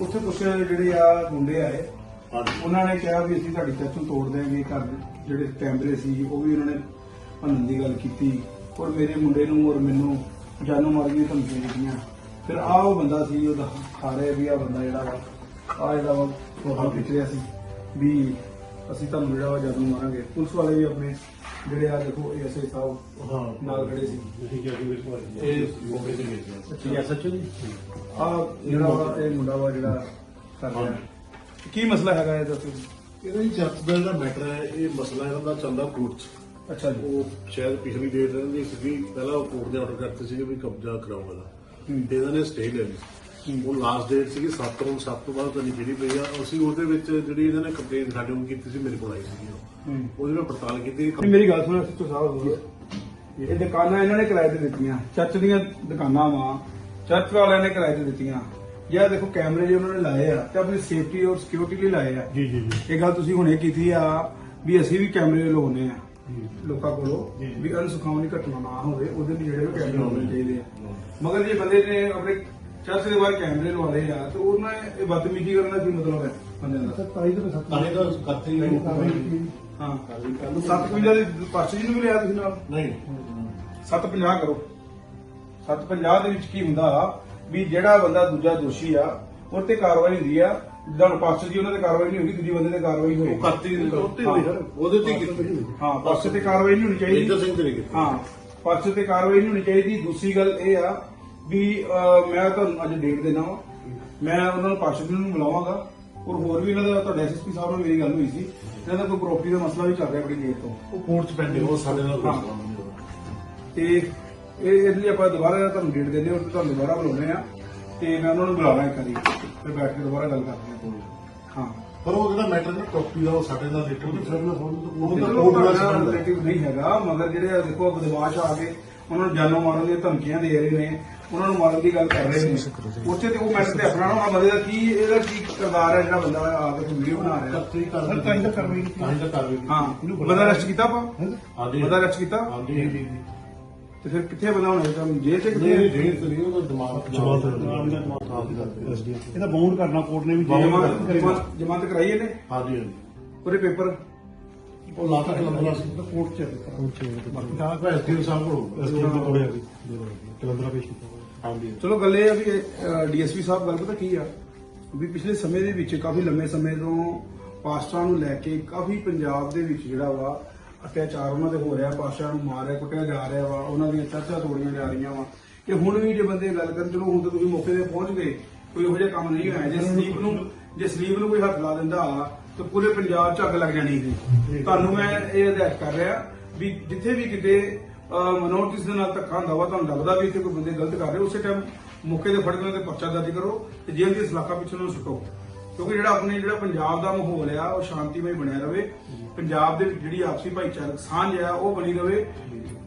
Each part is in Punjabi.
ਉੱਥੇ ਕੁਛ ਜਿਹੜੇ ਆ ਮੁੰਡੇ ਆਏ ਉਹਨਾਂ ਨੇ ਕਿਹਾ ਵੀ ਅਸੀਂ ਤੁਹਾਡੀ ਚਰਚ ਨੂੰ ਤੋੜ ਦਿਆਂਗੇ ਘਰ ਦੇ ਜਿਹੜੇ ਕੈਮਰੇ ਸੀ ਉਹ ਵੀ ਉਹਨਾਂ ਨੇ ਭੰਨਣ ਦੀ ਗੱਲ ਕੀਤੀ। ਔਰ ਮੇਰੇ ਮੁੰਡੇ ਨੂੰ ਔਰ ਮੈਨੂੰ ਜਾਨੋਂ ਮਾਰ ਦੀਆਂ ਧਮਕੀਆਂ ਦਿੱਤੀਆਂ। ਫਿਰ ਆਹ ਉਹ ਬੰਦਾ ਸੀ ਉਹਦਾ ਖਾ ਰਿਹਾ ਵੀ ਆ ਬੰਦਾ ਜਿਹੜਾ ਵਾ ਆ ਜਿਹੜਾ ਵਾ ਫੋਟੋ ਖਿੱਚ ਰਿਹਾ ਸੀ ਵੀ ਅਸੀਂ ਤੁਹਾਨੂੰ ਜਿਹੜਾ ਵਾ ਜਾਨੋਂ ਮਾਰਾਂਗੇ। ਪੁਲਿਸ ਵਾਲੇ ਵੀ ਆਪਣੇ ਜਿਹੜੇ ਆ ਦੇਖੋ ਐਸਏ ਸਾਹਿਬ ਹਾਂ। ਨਾਲ ਖੜੇ ਸੀ। ਤੁਸੀਂ ਕਿਹਾ ਕਿ ਮੇਰੇ ਕੋਲ ਇਹ- ਮੌਕੇ ਤੇ ਗਏ ਸੀ ਠੀਕ ਹੈ ਸੱਚੋ ਜੀ? ਆ ਜਿਹੜਾ ਵਾ ਇਹ ਮੁੰਡਾ ਵਾ ਜਿਹੜਾ ਕਰ ਰਿਹਾ। ਕੀ ਮਸਲਾ ਹੈਗਾ ਇਹ ਦੱਸੋ ਜੀ। ਇਹਦਾ ਹੀ ਚਰਚ ਦਾ ਜਿਹੜਾ ਮੈਟਰ ਹੈ ਇਹ ਮਸਲਾ ਇਹਨਾਂ ਦਾ ਚੱਲਦਾ ਕੋਰਟ 'ਚ। ਅੱਛਾ ਜੀ। ਉਹ ਸ਼ਾਇਦ ਪਿਛਲੀ ਡੇਟ ਇਹਨਾਂ ਦੀ ਸੀਗੀ। ਪਹਿਲਾਂ ਉਹ ਕੋਰਟ ਦੇ ਆਰਡਰ ਕਰਤੇ ਸੀਗੇ ਵੀ ਕਬਜ਼ਾ ਹੂੰ। ਤੇ ਇਹਨਾਂ ਨੇ ਸਟੇ ਲੈ ਲਈ। ਉਹ ਲਾਸਟ ਡੇਟ ਸੀਗੀ 7 ਨੂੰ 7 ਤੋਂ ਬਾਅਦ ਤਾਂ ਜਿਹੜੀ ਪਈ ਆ ਅਸੀਂ ਉਹਦੇ ਵਿੱਚ ਜਿਹੜੀ ਇਹਨਾਂ ਨੇ ਕੰਪਲੇਨ ਸਾਡੇ ਨੂੰ ਕੀਤੀ ਸੀ ਮੇਰੇ ਕੋਲ ਆਈ। ਹੂੰ। ਉਹਦੀ ਮੈਂ ਪੜਤਾਲ ਕੀਤੀ। ਨਹੀਂ, ਮੇਰੀ ਗੱਲ ਸੁਣੋ ਸੱਚੋ ਸਾਹਿਬ ਇਹ ਦੁਕਾਨਾਂ ਇਹਨਾਂ ਨੇ ਕਿਰਾਏ ਤੇ ਦਿੱਤੀਆਂ। ਚਰਚ ਦੀਆਂ ਦੁਕਾਨਾਂ ਵਾ ਚਰਚ ਵਾਲਿਆਂ ਨੇ ਕਿਰਾਏ ਤੇ ਦਿੱਤੀਆਂ। ਇਹ ਦੇਖੋ ਕੈਮਰੇ ਜੇ ਉਹਨਾਂ ਨੇ ਲਾਏ ਆ ਤੇ ਆਪਣੀ ਸੇਫਟੀ ਔਰ ਸਿਕਿਉਰਿਟੀ ਲਈ ਲਾਏ ਆ। ਜੀ ਜੀ ਜੀ। ਇਹ ਗੱਲ ਤੁਸੀਂ ਹੁਣੇ ਕੀਤੀ ਆ ਵੀ ਅਸੀਂ ਵੀ ਕੈਮਰੇ ਲਗਾਉਨੇ ਆ। ਲੋਕਾਂ ਕੋਲੋਂ ਜੀ। ਵੀ ਅਨਸੁਖਾਵਣੀ ਘਟਨਾ ਨਾ ਹੋਵੇ ਉਹਦੇ ਲਈ ਜਿਹੜੇ ਵੀ ਕੈਮਰੇ ਹੋਣੇ ਚਾਹੀਦੇ ਆ। ਮਗਰ ਜੇ ਬੰਦੇ ਨੇ ਆਪਣੇ ਚਰਚ ਦੇ ਬਾਹਰ ਕੈਮਰੇ ਲਵਾ ਲਏ ਆ ਤੇ ਉਹਨਾਂ ਨੇ ਇਹ ਬਦਤਮੀਜ਼ੀ ਕਰਨ ਦਾ ਕੀ ਮਤਲਬ ਹੈ ਬੰਦੇ ਦਾ? ਤਾਂ ਇਹ ਤਾਂ ਕਰਤੇ ਹੀ ਨਹੀਂ ਹਾਂ। 750 ਦੇ ਪਰਚੇ ਜੀ ਨੂੰ ਵੀ ਲਿਆ ਤੁਸੀਂ ਨਾਲ? ਨਹੀਂ। 750 ਕਰੋ। 750 ਦੇ ਵਿੱਚ ਕੀ ਹੁੰਦਾ ਵੀ ਜਿਹੜਾ ਬੰਦਾ ਦੂਜਾ ਦੋਸ਼ੀ ਆ ਉਹ ਤੇ ਕਾਰਵਾਈ ਹੁੰਦੀ ਆ ਜਦੋਂ ਪਾਸਟਰ ਜੀ ਉਹਨਾਂ ਤੇ ਕਾਰਵਾਈ ਨਹੀਂ ਹੋਈ ਦੂਜੀ ਬੰਦੇ ਤੇ ਕਾਰਵਾਈ ਹੋਈ। ਉਹ ਕਰਤੇ ਉੱਤੇ ਹੋਈ ਸਰ। ਉਹਦੇ ਤੇ ਕੀਤੀ। ਹਾਂ ਪਾਸਟਰ ਤੇ ਕਾਰਵਾਈ ਨਹੀਂ ਹੋਣੀ ਚਾਹੀਦੀ। ਇੰਦਰ ਸਿੰਘ ਤੇ ਨਹੀਂ ਕੀਤੀ। ਹਾਂ ਪਾਸਟਰ ਤੇ ਕਾਰਵਾਈ ਨਹੀਂ ਹੋਣੀ ਚਾਹੀਦੀ। ਦੂਸਰੀ ਗੱਲ ਇਹ ਆ ਵੀ ਮੈਂ ਤੁਹਾਨੂੰ ਅੱਜ ਡੇਟ ਦੇਣਾ ਵਾ। ਮੈਂ ਉਹਨਾਂ ਨੂੰ ਜੀ ਨੂੰ ਬੁਲਾਵਾਂਗਾ ਔਰ ਹੋਰ ਵੀ ਇਹਨਾਂ ਦਾ ਤੁਹਾਡੇ ਐਸਐਸਪੀ ਸਾਹਿਬ ਨਾਲ ਮੇਰੀ ਗੱਲ ਹੋਈ ਸੀ। ਇਹਨਾਂ ਦਾ ਕੋਈ ਪ੍ਰਾਪਰਟੀ ਦਾ ਮਸਲਾ ਵੀ ਚੱਲ ਰਿਹਾ ਬੜੀ ਦੇਰ ਤੋਂ। ਉਹ ਕੋਰਟ 'ਚ ਪੈਂਦੇ ਉਹ ਸਾਡੇ ਨਾਲ ਕੋਈ ਹਾਂ। ਸੰਬੰਧ ਨਹੀਂ ਉਹਦਾ। ਤੇ ਇਹ ਇਹਦੇ ਲਈ ਆਪਾਂ ਦੁਬਾਰਾ ਤੁਹਾਨੂੰ ਡੇਟ ਦਿੰਦੇ ਹਾਂ ਤੇ ਤੁਹਾਨੂੰ ਦੁਬਾਰਾ ਬੁਲਾਉਂਦੇ ਆ ਤੇ ਮੈਂ ਉਹਨਾਂ ਨੂੰ ਬੁਲਾਣਾ ਇੱਕ ਵਾਰੀ। ਫਿਰ ਬੈਠ ਕੇ ਦੁਬਾਰਾ ਗੱਲ ਕਰਦੇ ਹਾਂ। ਹਾਂ। ਪਰ ਉਹ ਜਿਹੜਾ ਮੈਟਰ ਨਾ ਟੌਪੀ ਦਾ ਉਹ ਸਾਡੇ ਨਾਲ ਰਿਲੇਟਡ ਨਹੀਂ। ਸਾਡੇ ਨਾਲ ਸੰਬੰਧ ਉਹ ਉਹ ਤਾਂ ਤਾਂ ਲੋਕ ਕੋਰਟ ਨਾਲ ਸੰਬੰਧ ਹੈ ਰਿਲੇਟਿਵ ਨਹੀਂ ਹੈਗਾ ਮਗਰ ਜਿਹੜੇ ਆ ਦੇਖੋ ਬਦਮਾਸ਼ ਆ ਕੇ ਉਹਨਾਂ ਨੂੰ ਜਾਨੋਂ ਮਾਰਨ ਦੀਆਂ ਧਮਕੀਆਂ ਦੇ ਰਹੇ ਨੇ। ਉਹਨਾਂ ਨੂੰ ਮਾਰਨ ਦੀ ਗੱਲ ਕਰ ਰਹੇ ਨੇ ਉੱਥੇ ਤੇ ਉਹ ਮੈਟਰ ਤੇ ਆਪਣਾ ਨਾ ਬੰਦੇ ਦਾ ਕੀ ਇਹਦਾ ਕੀ ਕਿਰਦਾਰ ਹੈ ਜਿਹੜਾ ਬੰਦਾ ਆ ਕੇ ਵੀਡੀਓ ਬਣਾ ਰਿਹਾ? ਕਰ ਸਰ, ਤਾਂ ਹੀ ਤਾਂ ਕਾਰਵਾਈ ਕੀਤੀ। ਤਾਂ ਹੀ ਤਾਂ ਕਾਰਵਾਈ ਕੀਤੀ। ਹਾਂ। ਬੰਦਾ ਅਰੈਸਟ ਕੀਤਾ ਆਪਾਂ? ਹਾਂਜੀ। ਬੰਦਾ ਅਰੈਸਟ ਕੀਤਾ? ਹਾਂਜੀ ਜੀ ਜੀ ਤੇ ਫਿਰ ਕਿੱਥੇ ਬੰਦਾ ਹੋਣਾ? ਚਾਹੀਦਾ ਜੇਲ੍ਹ ਚ ਨਹੀਂ ਕਿੱਥੇ ਡੇਟ ਨਹੀਂ ਉਹਦਾ ਦਿਮਾਗ ਜਮਾਤ ਹਾਂਜੀ ਇਹਦਾ ਬਾਉਂਡ ਕਰਨਾ ਕੋਰਟ ਨੇ ਵੀ ਜਮਾਨਤ ਜਮਾਨਤ- ਜਮਾਨਤ ਕਰਾਈ ਇਹਨੇ? ਹਾਂਜੀ ਉਹਦੇ ਪੇਪਰ ਉਹ ਲਾ ਤੱਕ ਲੰਬਾ ਸੀ। ਕੋਰਟ ਚ ਬਾਕੀ ਤਾਂ ਐਸਡੀਓ ਸਾਹਿਬ ਕੋਲ। ਐਸਟੀਐਮ ਤੋਂ ਤੋੜਿਆ ਸੀ ਕਲੰਦਰਾ ਪੇਸ਼ ਕੀਤਾ। ਹਾਂਜੀ। ਚਲੋ ਗੱਲ ਇਹ ਆ ਵੀ ਡੀਐਸਪੀ ਸਾਹਿਬ ਗੱਲ ਪਤਾ ਕੀ ਆ? ਵੀ ਪਿਛਲੇ ਸਮੇਂ ਦੇ ਵਿੱਚ ਕਾਫੀ ਲੰਮੇ ਸਮੇਂ ਤੋਂ ਪਾਸਟਰਾਂ ਨੂੰ ਲੈ ਕੇ ਕਾਫੀ ਪੰਜਾਬ ਦੇ ਵਿੱਚ ਜਿਹੜਾ ਵਾ ਅਤਿਆਚਾਰ ਉਹਨਾਂ ਤੇ ਹੋ ਰਿਹਾ ਪਾਸਟਰਾਂ ਨੂੰ ਮਾਰਿਆ ਕੁੱਟਿਆ ਜਾ ਰਿਹਾ ਵਾ ਉਹਨਾਂ ਦੀਆਂ ਚਰਚਾ ਤੋੜੀਆਂ ਜਾ ਰਹੀਆਂ ਵਾ। ਕਿ ਹੁਣ ਵੀ ਜੇ ਬੰਦੇ ਗੱਲ ਕਰਨ ਚਲੋ ਹੁਣ ਤਾਂ ਤੁਸੀਂ ਮੌਕੇ ਤੇ ਪਹੁੰਚ ਗਏ ਕੋਈ ਇਹੋ ਜਿਹਾ ਕੰਮ ਨਹੀਂ ਹੋਇਆ। ਜੇ ਸਲੀਪ ਨੂੰ ਜੇ ਸਲੀਪ ਨੂੰ ਕੋਈ ਹੱਥ ਲਾ ਦਿੰਦਾ ਤਾਂ ਪੂਰੇ ਪੰਜਾਬ 'ਚ ਅੱਗ ਲੱਗ ਜਾਣੀ ਸੀ। ਤੁਹਾਨੂੰ ਮੈਂ ਇਹ ਹਦਾਇਤ ਕਰ ਰਿਹਾ ਵੀ ਜਿੱਥੇ ਵੀ ਕਿਤੇ ਮਨੋਰਟਿਸ ਦੇ ਨਾਲ ਧੱਕਾ ਹੁੰਦਾ ਵਾ, ਤੁਹਾਨੂੰ ਲੱਗਦਾ ਵੀ ਇੱਥੇ ਕੋਈ ਬੰਦੇ ਗਲਤ ਕਰ ਰਹੇ ਉਸੇ ਟਾਈਮ ਮੌਕੇ ਤੇ ਫੜ ਕੇ ਉਹਨਾਂ ਤੇ ਪਰਚਾ ਦਰਜ ਕਰੋ ਤੇ ਜੇਲ੍ਹ ਦੀ ਸਲਾਖਾ ਪਿੱਛੇ ਨੂੰ ਸੁੱਟੋ। ਕਿਉਂਕਿ ਜਿਹੜਾ ਆਪਣੇ, ਜਿਹੜਾ ਪੰਜਾਬ ਦਾ ਮਾਹੌਲ ਆ, ਉਹ ਸ਼ਾਂਤੀਮਈ ਬਣਿਆ ਰਵੇ। ਪੰਜਾਬ ਦੇ ਵਿੱਚ ਜਿਹੜੀ ਆਪਸੀ ਭਾਈਚਾਰਕ ਸਾਂਝ ਆ, ਉਹ ਬਣੀ ਰਵੇ।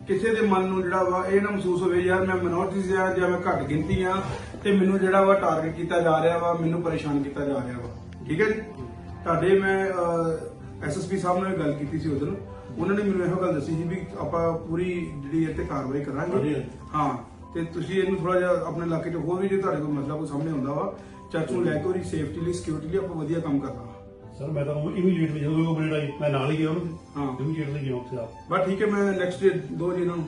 ਕਿਸੇ ਦੇ ਮਨ ਨੂੰ ਜਿਹੜਾ ਵਾ, ਇਹ ਨਾ ਮਹਿਸੂਸ ਹੋਵੇ, ਯਾਰ ਮੈਂ ਮਿਨੋਰਟੀਜ਼ ਆ ਜਾਂ ਮੈਂ ਘੱਟ ਗਿਣਤੀ ਆ, ਤੇ ਮੈਨੂੰ ਜਿਹੜਾ ਵਾ ਟਾਰਗੇਟ ਕੀਤਾ ਜਾ ਰਿਹਾ ਵਾ, ਮੈਨੂੰ ਪਰੇਸ਼ਾਨ ਕੀਤਾ ਜਾ ਰਿਹਾ ਵਾ। ਠੀਕ ਹੈ ਜੀ? ਤੁਹਾਡੇ ਮੈਂ ਐਸਐਸਪੀ ਸਾਹਿਬ ਨਾਲ ਗੱਲ ਕੀਤੀ ਸੀ ਉਦੋਂ ਉਹਨਾਂ ਨੇ ਮੈਨੂੰ ਇਹੋ ਗੱਲ ਦੱਸੀ ਸੀ ਵੀ ਆਪਾਂ ਪੂਰੀ ਜਿਹੜੀ ਤੇ ਕਾਰਵਾਈ ਕਰਾਂਗੇ। ਹਾਂ ਤੇ ਤੁਸੀਂ ਇਹਨੂੰ ਥੋੜਾ ਜਿਹਾ ਆਪਣੇ ਇਲਾਕੇ 'ਚ ਹੋਰ ਵੀ ਜੇ ਤੁਹਾਡੇ ਕੋਲ ਮਸਲਾ ਕੋਈ ਸਾਹਮਣੇ ਹੁੰਦਾ ਵਾ ਚਰਚ ਨੂੰ ਲੈ ਕੇ ਉਹਦੀ ਸੇਫਟੀ ਲਈ ਸਿਕਿਉਰਿਟੀ ਲਈ ਆਪਾਂ ਵਧੀਆ ਕੰਮ ਕਰਨਾ ਸਰ ਮੈਂ ਤਾਂ ਇਮੀਡੀਏਟਲੀ ਜਦੋਂ ਉਹ ਬਰੇਡ ਆਈ ਮੈਂ ਨਾਲ ਹੀ ਗਿਆ ਉਹਨੂੰ ਹਾਂ। ਇਮੀਡੀਏਟਲੀ ਗਿਆ ਉੱਥੇ ਆਪ। ਬਸ ਠੀਕ ਹੈ ਮੈਂ ਨੈਕਸਟ ਡੇ ਦੋ ਜੀ ਇਹਨਾਂ ਨੂੰ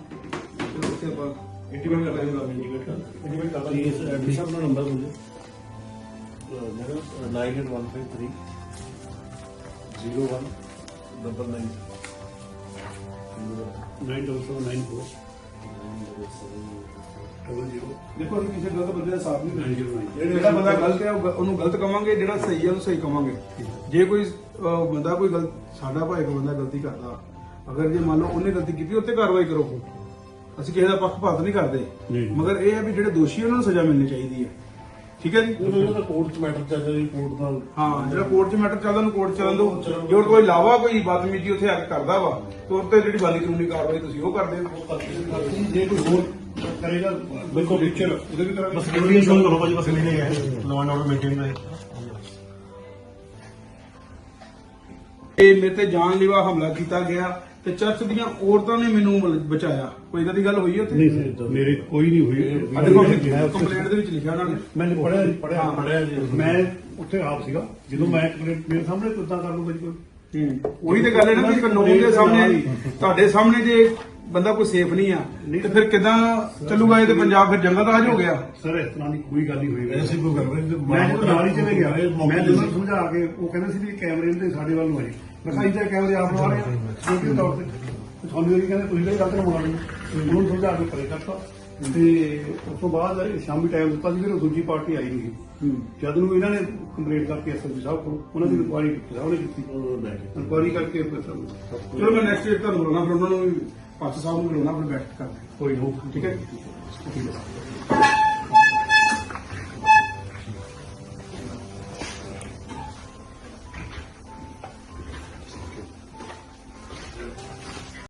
ਫਿਰ ਉੱਥੇ ਆਪਾਂ ਇੰਟੀਮੇਟ ਕਰ ਲਾਂਗੇ ਇੰਡੀਕੇਟ ਕਰ ਇੰਡੀਕੇਟ ਕਰ ਪਲੀਜ਼ ਐਡਮਿਸ਼ਨ ਆਪਣਾ ਨੰਬਰ ਬੋਲੋ। ਮੇਰਾ 98153 01 ਡਬਲ 9 9794 ਡਬਲ ਜ਼ੀਰੋ ਦੇਖੋ ਅਸੀਂ ਕਿਸੇ ਗਲਤ ਬੰਦੇ ਦਾ ਸਾਥ ਨਹੀਂ ਨਹੀਂ, ਦਿੰਦੇ ਨਹੀਂ। ਜਿਹੜਾ ਬੰਦਾ ਗਲਤ ਹੈ ਉਹ ਗ- ਉਹਨੂੰ ਗਲਤ ਕਵਾਂਗੇ ਜਿਹੜਾ ਸਹੀ ਹੈ ਉਹਨੂੰ ਸਹੀ ਕਵਾਂਗੇ। ਜੇ ਕੋਈ ਅਹ, ਬੰਦਾ ਕੋਈ ਗਲਤ ਸਾਡਾ ਭਾਈ ਕੋਈ ਬੰਦਾ ਗਲਤੀ ਕਰਦਾ। ਅਗਰ ਜੇ ਮੰਨ ਲਓ ਉਹਨੇ ਗਲਤੀ ਕੀਤੀ ਉੱਤੇ ਕਾਰਵਾਈ ਕਰੋ। ਅਸੀਂ ਕਿਸੇ ਦਾ ਪੱਖਪਾਤ ਨਹੀਂ ਕਰਦੇ। ਨਹੀਂ। ਮਗਰ ਇਹ ਹੈ ਵੀ ਜਿਹੜੇ ਦੋਸ਼ੀ ਉਹਨਾਂ ਨੂੰ ਸਜ਼ਾ ਮਿਲਣੀ ਚਾਹੀਦੀ ਹੈ। ਠੀਕ ਹੈ ਜੀ? ਉਹ ਜਿਹੜਾ ਕੋਰਟ ਚ ਮੈਟਰ ਚੱਲ ਰਿਹਾ ਜੀ ਕੋਰਟ ਨਾਲ ਹਾਂ ਜਿਹੜਾ ਕੋਰਟ 'ਚ ਮੈਟਰ ਚੱਲਦਾ ਉਹਨੂੰ ਕੋਰਟ 'ਚ ਚੱਲਣ ਦਿਓ। ਜੇ ਹੋਰ ਕੋਈ ਲਾਵਾ ਕੋਈ ਬਦਤਮੀਜ਼ੀ ਉੱਥੇ ਆ ਕੇ ਕਰਦਾ ਵਾ ਤੇ ਉਹ ਤੇ ਜਿਹੜੀ ਬਾਲੀ ਕਾਨੂੰਨੀ ਕਾਰਵਾਈ ਤੁਸੀਂ ਉਹ ਕਰਦੇ ਹੋ। ਜੇ। ਕੋਈ ਹੋਰ ਕਰੇਗਾ ਬਿਲਕੁਲ ਪਿਕਚਰ ਉਹਦੇ ਵੀ ਕਰਾਂਗੇ। ਬਸ ਕਿਹੜੀ ਸ਼ੋਅ ਕਰੋ ਭਾਜੀ ਬਸ ਨਹੀਂ ਹੈ। ਲੋ ਐਂਡ ਆਰਡਰ ਮੇਨਟੇਨ ਰਹੇ। ਇਹ ਮੇਰੇ ਤੇ ਜਾਨਲੇਵਾ ਹਮਲਾ ਕੀਤਾ ਗਿਆ। ਤੇ ਚਰਚ ਦੀਆਂ ਔਰਤਾਂ ਨੇ ਮੈਨੂੰ ਬਚਾਇਆ। ਕੋਈ ਇਦਾਂ ਦੀ ਗੱਲ ਹੋਈ ਹੈ ਉੱਥੇ? ਨਹੀਂ ਸਰ ਮੇਰੇ ਕੋਈ ਨਹੀਂ ਹੋਈ। ਆ ਦੇਖੋ ਮੈਂ ਕੰਪਲੇਂਟ ਦੇ ਵਿੱਚ ਲਿਖਿਆ ਉਹਨਾਂ ਨੇ। ਮੈंने ਪੜਿਆ ਪੜਿਆ ਜੀ। ਮੈਂ ਉੱਥੇ ਆਪ ਸੀਗਾ। ਜਦੋਂ ਮੈਂ ਕੰਪਲੇਂਟ ਮੇਰੇ ਸਾਹਮਣੇ ਕਿੱਦਾਂ ਕਰ ਲੂੰਗਾ ਜੀ ਕੋਈ ਉਹੀ ਤੇ ਗੱਲ ਹੈ ਨਾ ਕਿ ਕਾਨੂੰਨ ਦੇ ਸਾਹਮਣੇ ਤੁਹਾਡੇ ਸਾਹਮਣੇ ਜੇ ਬੰਦਾ ਕੋਈ ਸੇਫ ਨਹੀਂ ਆ ਤੇ ਫਿਰ ਕਿਦਾਂ ਚੱਲੂਗਾ ਇਹ ਤੇ ਪੰਜਾਬ ਫਿਰ ਜੰਗਲ ਰਾਜ ਹੋ ਗਿਆ? ਸਰ ਇਸ ਤਰ੍ਹਾਂ ਦੀ ਕੋਈ ਗੱਲ ਨਹੀਂ ਹੋਈ। ਐਸੀ ਕੋਈ ਗੱਲ ਨਹੀਂ ਮੈਂ ਜਦੋਂ ਨਾਲ ਹੀ ਚਲੇ ਗਿਆ। ਮੈਂ ਜਦੋਂ। ਸਮਝਾ ਕੇ ਉਹ ਕਹਿੰਦੇ ਸੀ ਵੀ ਕੈਮਰੇ ਦੇ ਸਾਡੇ ਵੱਲ ਨੂੰ ਆਏ। ਮੈਂ ਕਿਹਾ ਇੱਧਰ ਕੈਮਰੇ ਆਪ ਲਵਾ ਰਹੇ ਆ। ਕਿਉਂਕਿ ਤੌਰ ਤੇ ਤੇ ਤੁਹਾਨੂੰ ਇਹ ਕਹਿੰਦੇ ਤੁਸੀਂ ਕਿਹੜੀ ਗਲਤ ਨਾ ਮੰਗਾ ਲਈ ਉਹਨੂੰ ਸਮਝਾ ਕੇ ਪਰੇ ਕਰਤਾ। ਤੇ ਉਸ ਤੋਂ ਬਾਅਦ ਸ਼ਾਮੀ ਟਾਈਮ ਦਿੱਤਾ ਸੀ ਫਿਰ ਉਹ ਦੂਜੀ ਪਾਰਟੀ ਆਈ ਨਹੀਂ। ਜਦ ਨੂੰ ਇਹਨਾਂ ਨੇ ਕੰਪਲੇਂਟ ਕਰਕੇ ਐਸਐਸਪੀ ਸਾਹਿਬ ਕੋਲ ਉਹਨਾਂ ਦੀ ਇਨਕੁਆਇਰੀ ਕੀਤੀ ਸਾਹਿਬ ਨੇ ਕੀਤੀ ਇਨਕੁਆਇਰੀ ਕਰਕੇ ਫਿਰ ਸਭ ਸਭ ਚਲੋ ਮੈਂ ਨੈਕਸਟ ਈਅਰ ਤੁਹਾਨੂੰ ਬੁਲਾਉਣਾ ਫਿਰ ਉਹਨਾਂ ਨੂੰ ਵੀ ਪਾਸਟਰ ਸਾਹਿਬ ਨੂੰ ਬੁਲਾਉਣਾ ਫਿਰ ਬੈਠ ਕਰਦੇ ਕੋਈ ਹੈ ਠੀਕ ਹੈ।